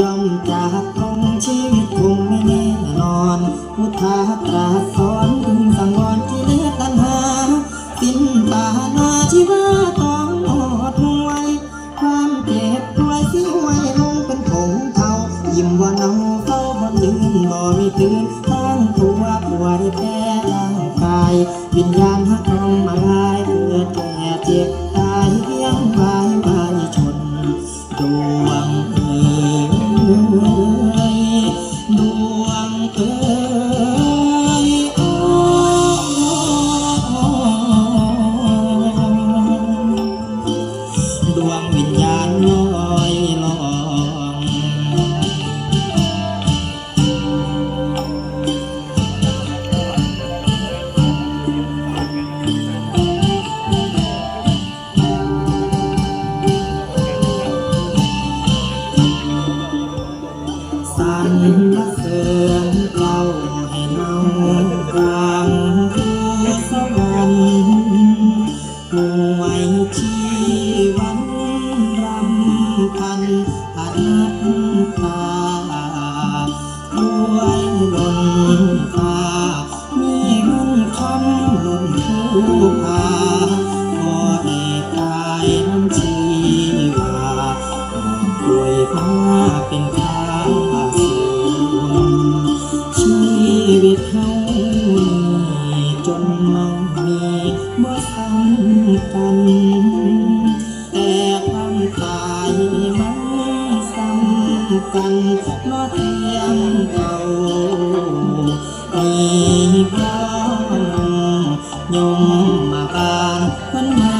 ย่อมจากตรงชีวิตคงไม่แน่นอนอุทาตราสอนพึงสังวรที่เลือตัณหาสิ้นตานาชีวาต้องอดหวย ความเจ็บป่วยสิหวยลงเป็นผงเทายิ้มว่าเนาเต้าบนยืนบ่มีตื่นตั้งตัวป่วยแพ้ร่างกายวิญญาณหักทำมาลายเกิดแก่เจ็บ ดวงเอ๋ยอ้ดวง เฮาจนมั่งมีบ่ซ้ำกัน แต่ความตายมันซ้ำกันเนอเทียมเก่ามีบ้างยมมาบานมันมา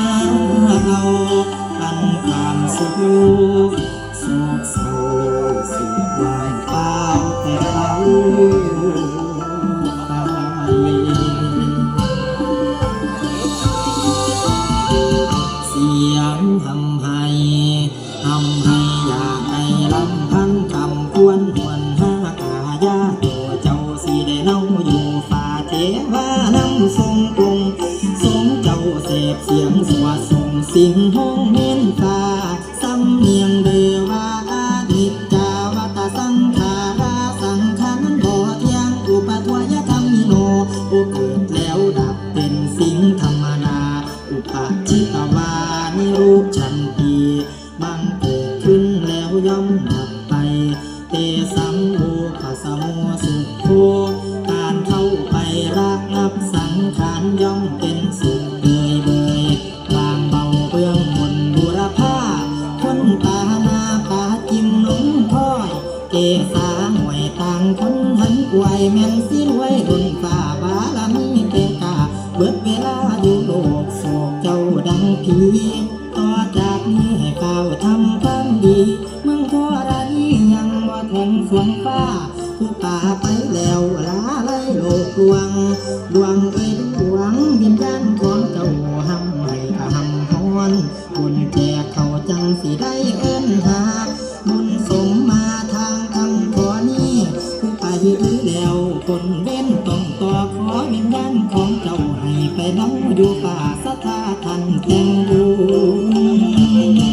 เอาอันความสุขาเทวานำทรงกรุงทรงเจ้าเสพเสียงสวดส่งสิ่งห้อง ย่อมเป็นสุขเบยเบยบางเบาเบื้องบนบุรพาคนตาหน้าปาจิ้มลุงพ้อยเกษาหวยต่างคนหันกวยแม่นสิรวยดุนฝ่าบารมีเกกาเบิดเวลาอยู่โลกโศกเจ้าดังผีต่อจากนี้ให้เฝ้าทำควา กวง ดวงเอ้ยดวงวิญญาณของเจ้าหำให้อหำฮอนบุญแจกเขาจังสิได้เอิ้นหา บุญสมมาทางคำขอนี้ผู้ไปหรือแล้วคนเว้นต้องต่อขอวิญญาณของเจ้าให้ไปน้ำอยู่ป่าสัทธาทันแต่งบุ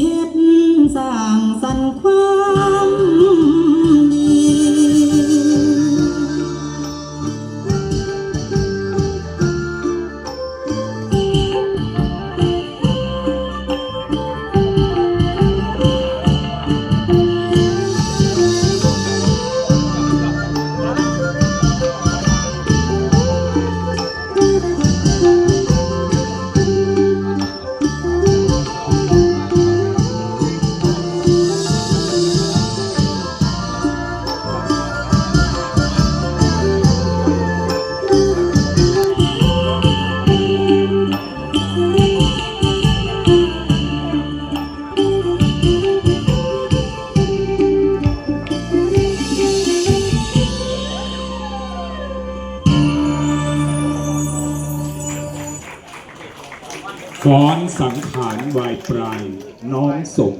เฮ็ดสร้างสรรค์ความ ฟ้อนสังขารวายปลายน้อมส่ง